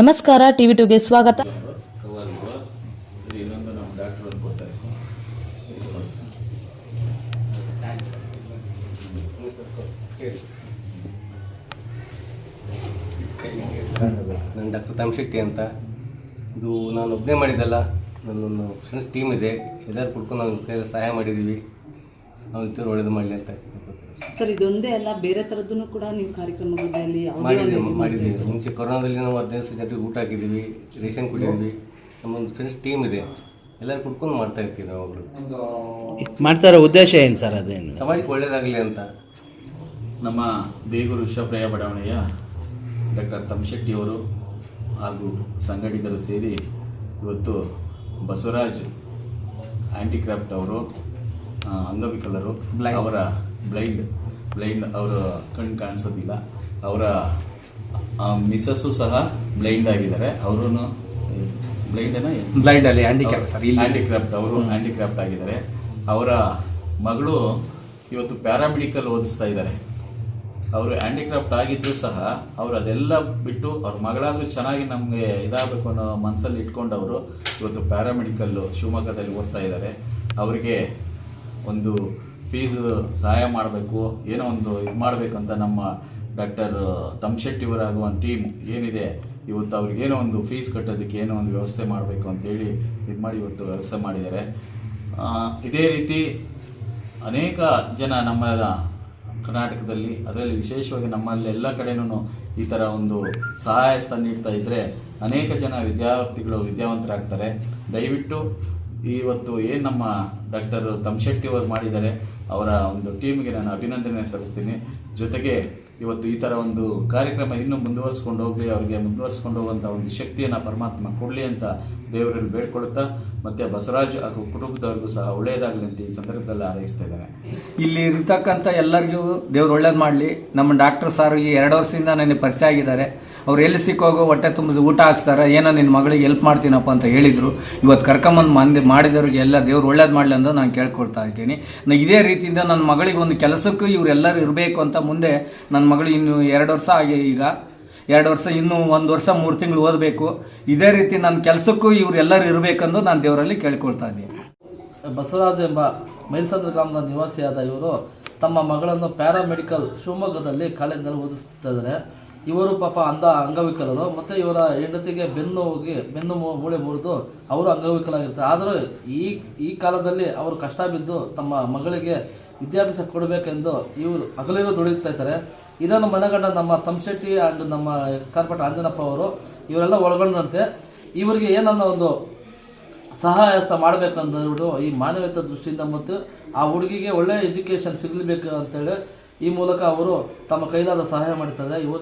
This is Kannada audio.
ನಮಸ್ಕಾರ, ಟಿವಿ ಟುಗೆ ಸ್ವಾಗತ. ನನ್ನ ಡಾಕ್ಟರ್ ಒಂದು ಶೆಟ್ಟಿ. ನಾನು ಅಂತ. ಇದು ನಾನು ಒಬ್ಬನೇ ಮಾಡಿದ್ದಲ್ಲ, ನನ್ನೊಂದು ಫ್ರೆಂಡ್ಸ್ ಟೀಮ್ ಇದೆ. ಎಲ್ಲರೂ ಕುಡ್ಕೊಂಡು ಕೈಯಲ್ಲಿ ಸಹಾಯ ಮಾಡಿದ್ದೀವಿ. ನಾವು ಇತರ ಒಳ್ಳೇದು ಮಾಡಲಿ ಅಂತ. ಸರ್ ಇದೊಂದೇ ಅಲ್ಲ ಬೇರೆ ಥರದ್ದು ಕೂಡ ನೀವು ಕಾರ್ಯಕ್ರಮಗಳಲ್ಲಿ ಮಾಡಿದ್ದೀವಿ ಮಾಡಿದ್ದೀವಿ ಮುಂಚೆ ಕೊರೋನಾದಲ್ಲಿ ನಾವು ಹದಿನೈದು ದಿವಸ ಜನರಿಗೆ ಊಟ ಹಾಕಿದ್ದೀವಿ ರೇಷನ್ ಕೊಟ್ಟಿದ್ದೀವಿ ನಮ್ಮೊಂದು ಫ್ರೆಂಡ್ಸ್ ಟೀಮ್ ಇದೆ. ಎಲ್ಲರೂ ಕುಡ್ಕೊಂಡು ಮಾಡ್ತಾ ಇರ್ತೀವಿ ನಾವು ಮಾಡ್ತಾ ಮಾಡ್ತಾರ ಉದ್ದೇಶ ಏನು ಸರ್ ಅದೇನು? ಸಮಾಜಕ್ಕೆ ಒಳ್ಳೇದಾಗಲಿ ಅಂತ. ನಮ್ಮ ಬೇಗೂರು ವಿಶ್ವಪ್ರಯ ಬಡಾವಣೆಯ ಡಾಕ್ಟರ್ ತಮಶೆಟ್ಟಿಯವರು ಹಾಗೂ ಸಂಘಟಿತರು ಸೇರಿ ಇವತ್ತು ಬಸವರಾಜ್ ಹ್ಯಾಂಡಿಕ್ರಾಫ್ಟ್ ಅವರು ಅಂಗವಿಕಲರು ಅವರ ಬ್ಲೈಂಡ್ ಬ್ಲೈಂಡ್ ಅವರ ಕಣ್ಣು ಕಾಣಿಸೋದಿಲ್ಲ. ಅವರ ಮಿಸಸ್ಸು ಸಹ ಬ್ಲೈಂಡ್ ಆಗಿದ್ದಾರೆ. ಅವರು ಬ್ಲೈಂಡೇನಾ ಬ್ಲೈಂಡ್ ಅಲ್ಲಿ ಹ್ಯಾಂಡಿಕ್ರಾಫ್ಟ್ ಸರ್ ಹ್ಯಾಂಡಿಕ್ರಾಫ್ಟ್ ಅವರು ಹ್ಯಾಂಡಿಕ್ರಾಫ್ಟ್ ಆಗಿದ್ದಾರೆ. ಅವರ ಮಗಳು ಇವತ್ತು ಪ್ಯಾರಾಮೆಡಿಕಲ್ ಓದಿಸ್ತಾ ಇದ್ದಾರೆ. ಅವರು ಹ್ಯಾಂಡಿಕ್ರಾಫ್ಟ್ ಆಗಿದ್ದರೂ ಸಹ ಅವರು ಅದೆಲ್ಲ ಬಿಟ್ಟು ಅವ್ರ ಮಗಳಾದರೂ ಚೆನ್ನಾಗಿ ನಮಗೆ ಇದಾಗಬೇಕು ಅನ್ನೋ ಮನಸ್ಸಲ್ಲಿ ಇಟ್ಕೊಂಡವರು ಇವತ್ತು ಪ್ಯಾರಾಮೆಡಿಕಲ್ಲು ಶಿವಮೊಗ್ಗದಲ್ಲಿ ಓದ್ತಾ ಇದ್ದಾರೆ. ಅವರಿಗೆ ಒಂದು ಫೀಸ್ ಸಹಾಯ ಮಾಡಬೇಕು, ಏನೋ ಒಂದು ಇದು ಮಾಡಬೇಕು ಅಂತ ನಮ್ಮ ಡಾಕ್ಟರ್ ತಮ್ಶೆಟ್ಟಿಯವರಾಗುವ ಟೀಮ್ ಏನಿದೆ, ಇವತ್ತು ಅವ್ರಿಗೇನೋ ಒಂದು ಫೀಸ್ ಕಟ್ಟೋದಕ್ಕೆ ಏನೋ ಒಂದು ವ್ಯವಸ್ಥೆ ಮಾಡಬೇಕು ಅಂತೇಳಿ ಇದು ಮಾಡಿ ಇವತ್ತು ವ್ಯವಸ್ಥೆ ಮಾಡಿದ್ದಾರೆ. ಇದೇ ರೀತಿ ಅನೇಕ ಜನ ನಮ್ಮ ಕರ್ನಾಟಕದಲ್ಲಿ, ಅದರಲ್ಲಿ ವಿಶೇಷವಾಗಿ ನಮ್ಮಲ್ಲಿ ಎಲ್ಲ ಕಡೆನೂ ಈ ಥರ ಒಂದು ಸಹಾಯ ಹಸ್ತ ನೀಡ್ತಾ ಇದ್ದರೆ ಅನೇಕ ಜನ ವಿದ್ಯಾರ್ಥಿಗಳು ವಿದ್ಯಾವಂತರಾಗ್ತಾರೆ. ದಯವಿಟ್ಟು ಇವತ್ತು ಏನು ನಮ್ಮ ಡಾಕ್ಟರ್ ತಮ್ಶೆಟ್ಟಿ ಅವರು ಮಾಡಿದ್ದಾರೆ. ಅವರ ಒಂದು ಟೀಮ್ಗೆ ನಾನು ಅಭಿನಂದನೆ ಸಲ್ಲಿಸ್ತೀನಿ. ಜೊತೆಗೆ ಇವತ್ತು ಈ ಥರ ಒಂದು ಕಾರ್ಯಕ್ರಮ ಇನ್ನೂ ಮುಂದುವರಿಸ್ಕೊಂಡು ಹೋಗಲಿ, ಅವರಿಗೆ ಮುಂದುವರಿಸ್ಕೊಂಡು ಹೋಗುವಂಥ ಒಂದು ಶಕ್ತಿಯನ್ನು ಪರಮಾತ್ಮ ಕೊಡಲಿ ಅಂತ ದೇವರಲ್ಲಿ ಬೇಡ್ಕೊಳ್ತಾ, ಮತ್ತು ಬಸವರಾಜ್ ಹಾಗೂ ಕುಟುಂಬದವ್ರಿಗೂ ಸಹ ಒಳ್ಳೆಯದಾಗಲಿ ಅಂತ ಈ ಸಂದರ್ಭದಲ್ಲಿ ಹಾರೈಸ್ತಾ ಇದ್ದಾರೆ ಇಲ್ಲಿ ಇರ್ತಕ್ಕಂಥ ಎಲ್ಲರಿಗೂ ದೇವ್ರು ಒಳ್ಳೇದು ಮಾಡಲಿ. ನಮ್ಮ ಡಾಕ್ಟರ್ ಸಾರು ಈ ಎರಡು ವರ್ಷದಿಂದ ನನಗೆ ಪರಿಚಯ ಆಗಿದ್ದಾರೆ. ಅವ್ರು ಎಲ್ಲಿ ಸಿಕ್ಕೋಗೋ ಹೊಟ್ಟೆ ತುಂಬ ಊಟ ಹಾಕ್ಸ್ತಾರೆ. ಏನೋ ನಿನ್ನ ಮಗಳಿಗೆ ಹೆಲ್ಪ್ ಮಾಡ್ತೀನಪ್ಪ ಅಂತ ಹೇಳಿದರು. ಇವತ್ತು ಕರ್ಕೊಂಬಂದು ಮಂದಿ ಮಾಡಿದವ್ರಿಗೆ ಎಲ್ಲ ದೇವ್ರು ಒಳ್ಳೇದು ಮಾಡಲಿ ಅಂತ ನಾನು ಕೇಳ್ಕೊಳ್ತಾ ಇದ್ದೀನಿ. ಇದೇ ರೀತಿಯಿಂದ ನನ್ನ ಮಗಳಿಗೆ ಒಂದು ಕೆಲಸಕ್ಕೂ ಇವರೆಲ್ಲರೂ ಇರಬೇಕು ಅಂತ ಮುಂದೆ ನನ್ನ ಮಗಳು ಇನ್ನು ಎರಡು ವರ್ಷ ಆಗಿ ಈಗ. ಎರಡು ವರ್ಷ, ಇನ್ನೂ ಒಂದು ವರ್ಷ, ಮೂರು ತಿಂಗಳು ಓದಬೇಕು. ಇದೇ ರೀತಿ ನನ್ನ ಕೆಲಸಕ್ಕೂ ಇವರೆಲ್ಲರೂ ಇರಬೇಕೆಂದು ನಾನು ದೇವರಲ್ಲಿ ಕೇಳ್ಕೊಳ್ತಾ ಇದ್ದೀನಿ. ಬಸವರಾಜ್ ಎಂಬ ಮೈಲ್ಸಂದ್ರ ಗ್ರಾಮದ ನಿವಾಸಿಯಾದ ಇವರು ತಮ್ಮ ಮಗಳನ್ನು ಪ್ಯಾರಾಮೆಡಿಕಲ್ ಶಿವಮೊಗ್ಗದಲ್ಲಿ ಕಾಲೇಜಿನಲ್ಲಿ ಓದಿಸ್ತಿದ್ದಾರೆ. ಇವರು ಪಾಪ ಅಂಧ ಅಂಗವಿಕಲರು, ಮತ್ತು ಇವರ ಹೆಂಡತಿಗೆ ಬೆನ್ನು ಹೋಗಿ, ಬೆನ್ನು ಮೂಳೆ ಮುರಿದು ಅವರು ಅಂಗವಿಕಲಾಗಿರ್ತಾರೆ. ಆದರೂ ಈ ಈ ಕಾಲದಲ್ಲಿ ಅವರು ಕಷ್ಟ ಬಿದ್ದು ತಮ್ಮ ಮಗಳಿಗೆ ವಿದ್ಯಾಭ್ಯಾಸ ಕೊಡಬೇಕೆಂದು ಇವರು ಹಗಲಿರೋ ದುಡಿತಾ ಇದ್ದಾರೆ. ಇದನ್ನು ಮನಗಂಡ ನಮ್ಮ ತಮ್ಶೆಟ್ಟಿ ಆ್ಯಂಡ್ ನಮ್ಮ ಕಾರ್ಪಟ ಅಂಜನಪ್ಪ ಅವರು ಇವರೆಲ್ಲ ಒಳಗೊಂಡಂತೆ ಇವರಿಗೆ ಏನನ್ನ ಒಂದು ಸಹಾಯ ಸಹ ಮಾಡಬೇಕಂದ್ಬಿಟ್ಟು ಈ ಮಾನವೀಯತೆ ದೃಷ್ಟಿಯಿಂದ ಮತ್ತು ಆ ಹುಡುಗಿಗೆ ಒಳ್ಳೆಯ ಎಜುಕೇಷನ್ ಸಿಗಲೇಬೇಕು ಅಂತೇಳಿ ಈ ಮೂಲಕ ಅವರು ತಮ್ಮ ಕೈಲಾದ ಸಹಾಯ ಮಾಡ್ತಾರೆ. ಇವರು